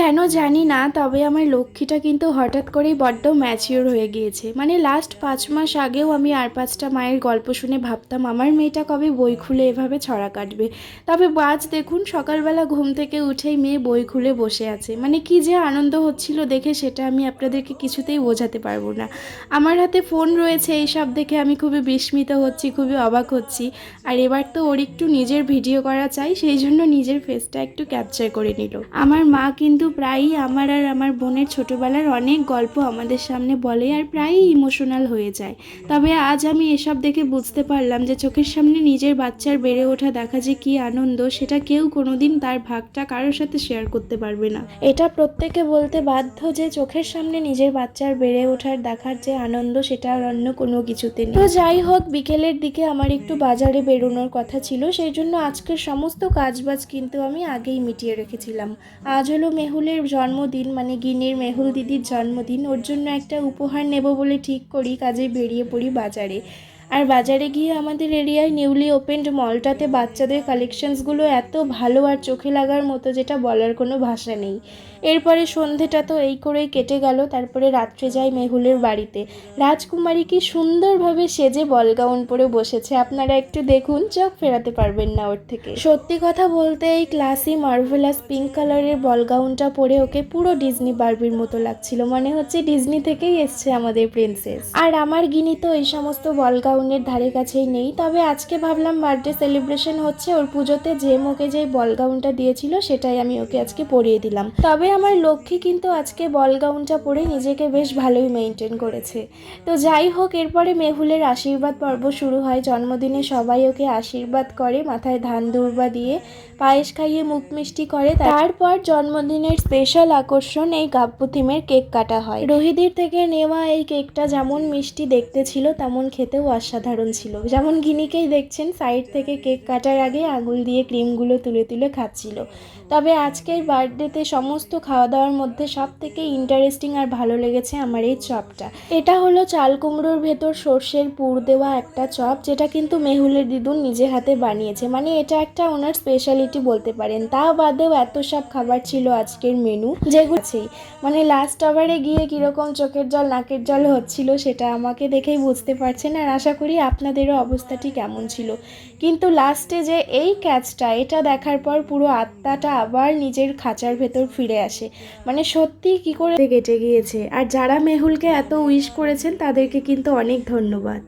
কেন জানি না, তবে আমার লক্ষ্মীটা কিন্তু হঠাৎ করেই বড্ড ম্যাচিওর হয়ে গিয়েছে। মানে লাস্ট পাঁচ মাস আগেও আমি আর পাঁচটা মায়ের গল্প শুনে ভাবতাম, আমার মেয়েটা কবে বই খুলে এভাবে ছড়া কাটবে? তবে আজ দেখুন, সকালবেলা ঘুম থেকে উঠেই মেয়ে বই খুলে বসে আছে। মানে কি যে আনন্দ হচ্ছিল দেখে সেটা আমি আপনাদেরকে কিছুতেই বোঝাতে পারব না। আমার হাতে ফোন রয়েছে এইসব দেখে আমি খুবই বিস্মিত হচ্ছি, খুবই অবাক হচ্ছি। আর এবার তো ওর একটু নিজের ভিডিও করা চাই, সেই জন্য নিজের ফেসটা একটু ক্যাপচার করে নিল। আমার মা কিন্তু প্রায়ই আমার আর আমার বোনের ছোটবেলার অনেক গল্প আমাদের সামনে বলে আর প্রায়ই ইমোশনাল হয়ে যায়। তবে আজ আমি এসব দেখে বুঝতে পারলাম যে চোখের সামনে নিজের বাচ্চার বেড়ে ওঠা দেখা যে কি আনন্দ, সেটা কেউ কোনোদিন তার ভাগটা কারোর সাথে শেয়ার করতে পারবে না। এটা প্রত্যেকে বলতে বাধ্য যে চোখের সামনে নিজের বাচ্চার বেড়ে ওঠার দেখার যে আনন্দ, সেটা আর অন্য কোনো কিছুতে নেই। তো যাই হোক, বিকেলের দিকে আমার একটু বাজারে বেরোনোর কথা ছিল, সেই জন্য আজকের সমস্ত কাজবাজ কিন্তু আমি আগেই মিটিয়ে রেখেছিলাম। আজ হলো মেহুলের জন্মদিন মানে গিনির মেহুল দিদির জন্মদিন, ওর জন্য একটা উপহার নেব বলে ঠিক করি, কাজে বেরিয়ে পড়ি বাজারে। আর বাজারে গিয়ে আমাদের এরিয়ায় নিউলি ওপেন্ড মলটাতে বাচ্চাদের কালেকশনসগুলো এত ভালো আর চোখে লাগার মতো যেটা বলার কোনো ভাষা নেই। এরপরে সন্ধেটা তো এই করেই কেটে গেল, তারপরে রাত্রে যাই মেহুলের বাড়িতে। রাজকুমারী কি সুন্দরভাবে সেজে বলগাউন পরে বসেছে, আপনারা একটু দেখুন, চোখ ফেরাতে পারবেন না ওর থেকে। সত্যি কথা বলতে এই ক্লাসি মার্ভেলাস পিঙ্ক কালারের বলগাউনটা পরে ওকে পুরো ডিজনি বার্বির মতো লাগছিল, মনে হচ্ছে ডিজনি থেকেই এসছে আমাদের প্রিন্সেস আর আমার গিনি তো এই সমস্ত বলগাউনের ধারে কাছেই নেই। তবে আজকে ভাবলাম বার্থডে সেলিব্রেশন হচ্ছে, ওর পুজোতে যে মোকে যে বলগাউনটা দিয়েছিল সেটাই আমি ওকে আজকে পরিয়ে দিলাম। তবে আমার লক্ষ্মী কিন্তু আজকে বলগাউনটা পরে নিজেকে বেশ ভালোই মেনটেন করেছে। তো যাই হোক, এরপরে মেহুলের আশীর্বাদ পর্ব শুরু হয়। জন্মদিনে সবাই ওকে আশীর্বাদ করে, মাথায় ধান দুর্বা দিয়ে পায়েস খাইয়ে মুখ মিষ্টি করে। তারপর জন্মদিনের স্পেশাল আকর্ষণ এই গাব্বু থিমের কেক কাটা হয়। রোহিদির থেকে নেওয়া এই কেকটা যেমন মিষ্টি দেখতে ছিল, তেমন খেতেও অসাধারণ ছিল। যেমন গিনিকেই দেখছেন সাইড থেকে কেক কাটার আগে আঙুল দিয়ে ক্রিমগুলো তুলে তুলে খাচ্ছিল। তবে আজকের বার্থডেতে সমস্ত খাওয়া দাওয়ার মধ্যে সব থেকে ইন্টারেস্টিং আর ভালো লেগেছে আমার এই চপটা। এটা হলো চাল কুমড়োর ভেতর সর্ষের পুর দেওয়া একটা চপ, যেটা কিন্তু মেহুলের দিদুন নিজে হাতে বানিয়েছে। মানে এটা একটা ওনার স্পেশালিটি বলতে পারেন। তা বাদেও এত সব খাবার ছিল আজকের মেনু যেগুলো আছেই। মানে লাস্ট আওয়ারে গিয়ে কীরকম চোখের জল, নাকের জল হচ্ছিল, সেটা আমাকে দেখেই বুঝতে পারছেন। আর আশা করি আপনাদেরও অবস্থাটি কেমন ছিল। কিন্তু লাস্টে যে এই ক্যাচটা এটা দেখার পর পুরো আত্মাটা আবার নিজের খাঁচার ভেতর ফিরে আসে। মানে সত্যি কি করে কেটে গিয়েছে। আর যারা মেহুলকে এত উইশ করেছেন, তাদেরকে কিন্তু অনেক ধন্যবাদ।